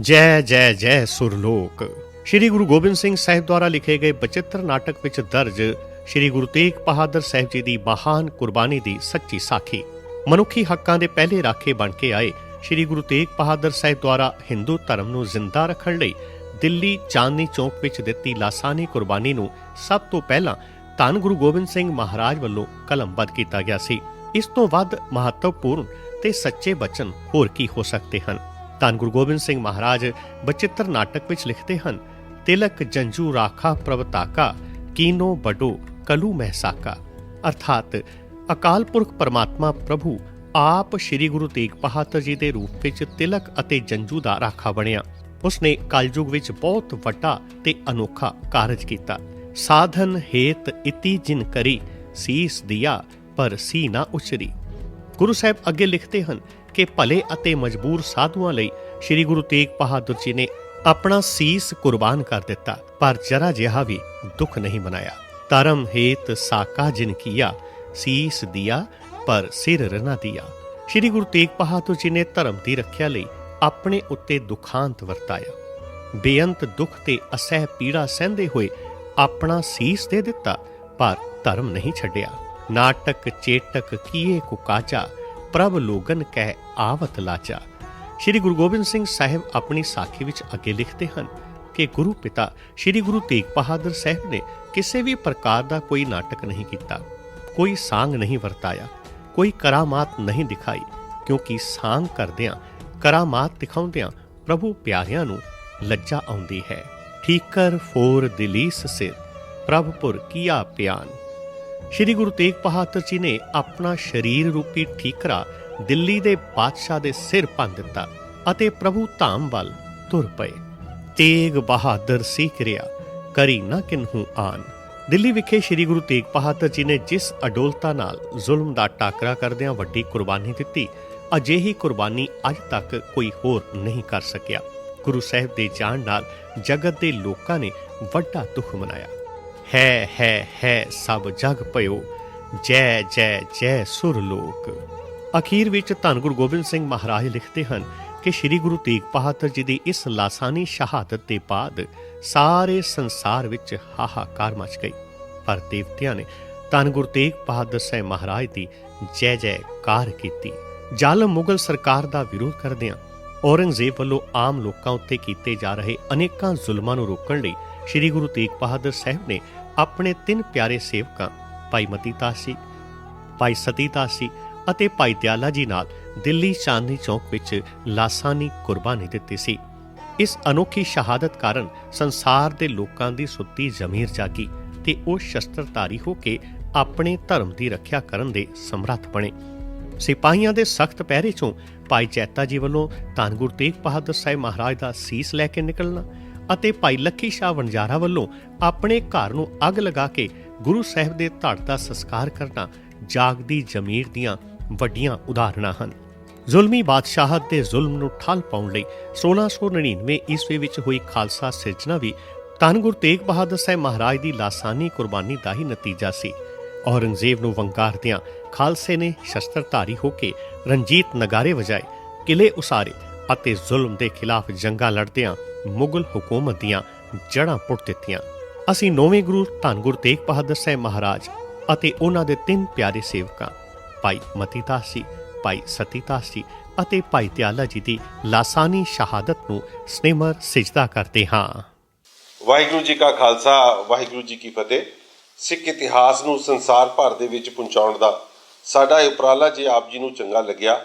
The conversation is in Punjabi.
ਜੈ ਜੈ ਜੈ ਸੁਰਲੋਕ। ਸ੍ਰੀ ਗੁਰੂ ਗੋਬਿੰਦ ਸਿੰਘ ਸਾਹਿਬ ਦੁਆਰਾ ਲਿਖੇ ਗਏ ਬਚਿੱਤਰ ਨਾਟਕ ਵਿੱਚ ਦਰਜ ਸ੍ਰੀ ਗੁਰੂ ਤੇਗ ਬਹਾਦਰ ਸਾਹਿਬ ਜੀ ਦੀ ਮਹਾਨ ਕੁਰਬਾਨੀ ਦੀ ਸੱਚੀ ਸਾਖੀ। ਮਨੁੱਖੀ ਹੱਕਾਂ ਦੇ ਪਹਿਲੇ ਰਾਖੇ ਬਣ ਕੇ ਆਏ ਸ੍ਰੀ ਗੁਰੂ ਤੇਗ ਬਹਾਦਰ ਸਾਹਿਬ ਦੁਆਰਾ ਹਿੰਦੂ ਧਰਮ ਨੂੰ ਜ਼ਿੰਦਾ ਰੱਖਣ ਲਈ ਦਿੱਲੀ ਚਾਂਦਨੀ ਚੌਕ ਵਿੱਚ ਦਿੱਤੀ ਲਾਸਾਨੀ ਕੁਰਬਾਨੀ ਨੂੰ ਸਭ ਤੋਂ ਪਹਿਲਾਂ ਧੰਨ ਗੁਰੂ ਗੋਬਿੰਦ ਸਿੰਘ ਮਹਾਰਾਜ ਵੱਲੋਂ ਕਲਮਬੱਧ ਕੀਤਾ ਗਿਆ ਸੀ। ਇਸ ਤੋਂ ਵੱਧ ਮਹੱਤਵਪੂਰਨ ਤੇ ਸੱਚੇ ਬਚਨ ਹੋਰ ਕੀ ਹੋ ਸਕਦੇ ਹਨ? ਧੰਨ ਗੁਰੂ ਗੋਬਿੰਦ ਸਿੰਘ ਮਹਾਰਾਜ ਬਚਿੱਤਰ ਨਾਟਕ ਵਿੱਚ ਲਿਖਦੇ ਹਨ, ਤਿਲਕ ਜੰਜੂ ਰਾਖਾ ਪ੍ਰਵਤਾਕਾ, ਕੀਨੋ ਬਡੋ ਕਲੂ ਮਹਿਸਾਕਾ। ਅਰਥਾਤ ਅਕਾਲ ਪੁਰਖ ਪਰਮਾਤਮਾ ਪ੍ਰਭੂ ਆਪ ਸ੍ਰੀ ਗੁਰੂ ਤੇਗ ਬਹਾਦਰ ਜੀ ਦੇ ਰੂਪ ਵਿੱਚ ਤਿਲਕ ਅਤੇ ਜੰਜੂ ਦਾ ਰਾਖਾ ਬਣਿਆ। ਉਸਨੇ ਕਲਯੁਗ ਵਿੱਚ ਬਹੁਤ ਵੱਡਾ ਤੇ ਅਨੋਖਾ ਕਾਰਜ ਕੀਤਾ। ਸਾਧਨ ਹੇਤ ਇਤੀ ਜਿਨ ਕਰੀ, ਸੀਸ ਦਿਆ ਪਰ ਸੀ ਨਾ ਉਚਰੀ। ਗੁਰੂ ਸਾਹਿਬ ਅੱਗੇ ਲਿਖਦੇ ਹਨ ਕਿ ਭਲੇ ਅਤੇ ਮਜਬੂਰ ਸਾਧੂਆਂ ਲਈ ਸ੍ਰੀ ਗੁਰੂ ਤੇਗ ਬਹਾਦਰ ਜੀ ਨੇ ਆਪਣਾ ਸੀਸ ਕੁਰਬਾਨ ਕਰ ਦਿੱਤਾ, ਪਰ ਜਰਾ ਜਿਹਾ ਵੀ ਦੁੱਖ ਨਹੀਂ ਮਨਾਇਆ। ਧਰਮ ਹੇਤ ਸਾਕਾ ਜਿਨ ਕੀਆ, ਸੀਸ ਦਿਆ ਪਰ ਸਿਰ ਰਨਾ ਦਿਆ। ਸ੍ਰੀ ਗੁਰੂ ਤੇਗ ਬਹਾਦਰ ਜੀ ਨੇ ਧਰਮ ਦੀ ਰੱਖਿਆ ਲਈ ਆਪਣੇ ਉੱਤੇ ਦੁਖਾਂਤ ਵਰਤਾਇਆ। ਬੇਅੰਤ ਦੁੱਖ ਤੇ ਅਸਹਿ ਪੀੜਾ ਸਹਿੰਦੇ ਹੋਏ ਆਪਣਾ ਸੀਸ ਦੇ ਦਿੱਤਾ, ਪਰ ਧਰਮ ਨਹੀਂ ਛੱਡਿਆ। ਨਾਟਕ ਚੇਟਕ ਕੀਏ ਕੁਕਾਚਾ ਪ੍ਰਭ ਲੋਗਨ ਕਹਿ ਆਵਤ ਲਾਚਾ। ਸ਼੍ਰੀ ਗੁਰੂ ਗੋਬਿੰਦ ਸਿੰਘ ਸਾਹਿਬ ਆਪਣੀ ਸਾਖੀ ਵਿੱਚ ਅੱਗੇ ਲਿਖਦੇ ਹਨ ਕਿ ਗੁਰੂ ਪਿਤਾ ਸ਼੍ਰੀ ਗੁਰੂ ਤੇਗ ਬਹਾਦਰ ਸਾਹਿਬ ਨੇ ਕਿਸੇ ਵੀ ਪ੍ਰਕਾਰ ਦਾ ਕੋਈ ਨਾਟਕ ਨਹੀਂ ਕੀਤਾ। ਕੋਈ ਸਾਂਗ ਨਹੀਂ ਵਰਤਾਇਆ, ਕੋਈ ਕਰਾਮਾਤ ਨਹੀਂ ਦਿਖਾਈ, ਕਿਉਂਕਿ ਸਾਂਗ ਕਰਦਿਆਂ, ਕਰਾਮਾਤ ਦਿਖਾਉਂਦਿਆਂ ਪ੍ਰਭੂ ਪਿਆਰਿਆਂ ਨੂੰ ਲੱਜਾ ਆਉਂਦੀ ਹੈ। ਠੀਕਰ ਫੋਰ ਦਿਲੀਸ ਸਿਰ, ਪ੍ਰਭਪੁਰ ਕੀਆ ਪਿਆਨ। ਸ਼੍ਰੀ ਗੁਰੂ ਤੇਗ ਬਹਾਦਰ ਜੀ ਨੇ ਆਪਣਾ ਸਰੀਰ ਰੂਪੀ ਠੀਕਰਾ ਦਿੱਲੀ ਦੇ ਬਾਦਸ਼ਾਹ ਦੇ ਸਿਰ ਭੰਨ ਦਿੱਤਾ ਅਤੇ ਪ੍ਰਭੂ ਧਾਮ ਵੱਲ ਤੁਰ ਪਏ। ਤੇਗ ਬਹਾਦਰ ਸੀ ਕਿਰਿਆ ਕਰੀ ਨਾ ਕਿਨਹੂ ਆਨ। ਦਿੱਲੀ ਵਿਖੇ ਸ਼੍ਰੀ ਗੁਰੂ ਤੇਗ ਬਹਾਦਰ ਜੀ ਨੇ ਜਿਸ ਅਡੋਲਤਾ ਨਾਲ ਜ਼ੁਲਮ ਦਾ ਟਾਕਰਾ ਕਰਦਿਆਂ ਵੱਡੀ ਕੁਰਬਾਨੀ ਦਿੱਤੀ, ਅਜਿਹੀ ਕੁਰਬਾਨੀ ਅੱਜ ਤੱਕ ਕੋਈ ਹੋਰ ਨਹੀਂ ਕਰ ਸਕਿਆ। ਗੁਰੂ ਸਾਹਿਬ ਦੇ ਜਾਣ ਨਾਲ ਜਗਤ ਦੇ ਲੋਕਾਂ ਨੇ ਵੱਡਾ ਦੁੱਖ ਮਨਾਇਆ। ਹੈ ਹੈ ਹੈ, ਸਭ ਜਗ ਭਇਓ, ਜੈ ਜੈ ਜੈ ਸੁਰ ਲੋਕ। ਅਖੀਰ ਵਿੱਚ ਧੰਨ ਗੁਰੂ ਗੋਬਿੰਦ ਸਿੰਘ ਮਹਾਰਾਜ ਲਿਖਦੇ ਹਨ ਕਿ ਸ੍ਰੀ ਗੁਰੂ ਤੇਗ ਬਹਾਦਰ ਜੀ ਦੀ ਇਸ ਲਾਸਾਨੀ ਸ਼ਹਾਦਤ ਦੇ ਬਾਅਦ ਸਾਰੇ ਸੰਸਾਰ ਵਿੱਚ ਹਾਹਾਕਾਰ ਮਚ ਗਈ। ਪਰ ਦੇਵਤਿਆਂ ਨੇ ਧੰਨ ਗੁਰੂ ਤੇਗ ਬਹਾਦਰ ਸਾਹਿਬ ਮਹਾਰਾਜ ਦੀ ਜੈ ਜੈਕਾਰ ਕੀਤੀ। ਜ਼ਾਲਮ ਮੁਗਲ ਸਰਕਾਰ ਦਾ ਵਿਰੋਧ ਕਰਦਿਆਂ ਔਰੰਗਜ਼ੇਬ ਵੱਲੋਂ ਆਮ ਲੋਕਾਂ ਉੱਤੇ ਕੀਤੇ ਜਾ ਰਹੇ ਅਨੇਕਾਂ ਜ਼ੁਲਮਾਂ ਨੂੰ ਰੋਕਣ ਲਈ ਸ੍ਰੀ ਗੁਰੂ ਤੇਗ ਬਹਾਦਰ ਸਾਹਿਬ ਨੇ ਆਪਣੇ ਤਿੰਨ ਪਿਆਰੇ ਸੇਵਕਾਂ, ਭਾਈ ਮਤੀ ਦਾਸ ਜੀ ਭਾਈ ਸਤੀ ਦਾਸ ਜੀ ਅਤੇ ਭਾਈ ਦਿਆਲਾ ਜੀ ਨਾਲ ਦਿੱਲੀ ਚਾਂਦਨੀ ਚੌਕ ਵਿੱਚ ਲਾਸਾਨੀ ਕੁਰਬਾਨੀ ਦਿੱਤੀ ਸੀ। ਇਸ ਅਨੋਖੀ ਸ਼ਹਾਦਤ ਕਾਰਨ ਸੰਸਾਰ ਦੇ ਲੋਕਾਂ ਦੀ ਸੁੱਤੀ ਜ਼ਮੀਰ ਜਾਗੀ ਤੇ ਉਹ ਸ਼ਸਤਰਧਾਰੀ ਹੋ ਕੇ ਆਪਣੇ ਧਰਮ ਦੀ ਰੱਖਿਆ ਕਰਨ ਦੇ ਸਮਰੱਥ ਬਣੇ। ਸਿਪਾਹੀਆਂ ਦੇ ਸਖਤ ਪਹਿਰੇ ਚੋਂ ਭਾਈ ਚੈਤਾ ਜੀ ਵੱਲੋਂ ਧੰਨ ਗੁਰੂ ਤੇਗ ਬਹਾਦਰ ਸਾਹਿਬ ਮਹਾਰਾਜ ਦਾ ਸੀਸ ਲੈ ਕੇ ਨਿਕਲਣਾ ਅਤੇ ਭਾਈ ਲੱਖੀ ਸ਼ਾਹ ਵਣਜਾਰਾ ਵੱਲੋਂ ਆਪਣੇ ਘਰ ਨੂੰ ਅੱਗ ਲਗਾ ਕੇ ਗੁਰੂ ਸਾਹਿਬ ਦੇ ਧੜ ਦਾ ਸੰਸਕਾਰ ਕਰਨਾ ਜਾਗਦੀ ਜ਼ਮੀਰ ਦੀਆਂ ਵੱਡੀਆਂ ਉਦਾਹਰਣਾਂ ਹਨ। ਜ਼ੁਲਮੀ ਬਾਦਸ਼ਾਹਤ ਦੇ ਜ਼ੁਲਮ ਨੂੰ ਠੱਲ ਪਾਉਣ ਲਈ 1699 ਈਸਵੀ ਵਿੱਚ ਹੋਈ ਖਾਲਸਾ ਸਿਰਜਣਾ ਵੀ ਧੰਨ ਗੁਰੂ ਤੇਗ ਬਹਾਦਰ ਸਾਹਿਬ ਮਹਾਰਾਜ ਦੀ ਲਾਸਾਨੀ ਕੁਰਬਾਨੀ ਦਾ ਹੀ ਨਤੀਜਾ ਸੀ। ਔਰੰਗਜ਼ੇਬ ਨੂੰ ਵੰਗਾਰਦਿਆਂ ਖਾਲਸੇ ਨੇ ਸ਼ਸਤਰਧਾਰੀ ਹੋ ਕੇ ਰਣਜੀਤ ਨਗਾਰੇ ਵਜਾਏ, ਕਿਲੇ ਉਸਾਰੇ ਅਤੇ ਜ਼ੁਲਮ ਦੇ ਖਿਲਾਫ ਜੰਗਾਂ ਲੜਦਿਆਂ ਮੁਗਲ ਹਕੂਮਤ ਦੀਆਂ ਜੜ੍ਹਾਂ ਪੁੱਟ ਦਿੱਤੀਆਂ। ਅਸੀਂ ਨੌਵੇਂ ਗੁਰੂ ਧੰਨ ਗੁਰੂ ਤੇਗ ਬਹਾਦਰ ਸਾਹਿਬ ਮਹਾਰਾਜ ਅਤੇ ਉਹਨਾਂ ਦੇ ਤਿੰਨ ਪਿਆਰੇ ਸੇਵਕਾਂ, ਭਾਈ ਮਤੀ ਜੀ, ਭਾਈ ਸਤੀ ਜੀ ਅਤੇ ਭਾਈ ਦਿਆਲਾ ਜੀ ਦੀ ਲਾਸਾਨੀ ਸ਼ਹਾਦਤ ਨੂੰ ਸਨੇਮਰ ਸਿਜਦਾ ਕਰਦੇ ਹਾਂ। ਵਾਹਿਗੁਰੂ ਜੀ ਕਾ ਖਾਲਸਾ, ਵਾਹਿਗੁਰੂ ਜੀ ਕੀ ਫਤਿਹ। ਸਿੱਖ ਇਤਿਹਾਸ ਨੂੰ ਸੰਸਾਰ ਭਰ ਦੇ ਵਿੱਚ ਪਹੁੰਚਾਉਣ ਦਾ ਸਾਡਾ ਇਹ ਉਪਰਾਲਾ ਜੇ ਆਪ ਜੀ ਨੂੰ ਚੰਗਾ ਲੱਗਿਆ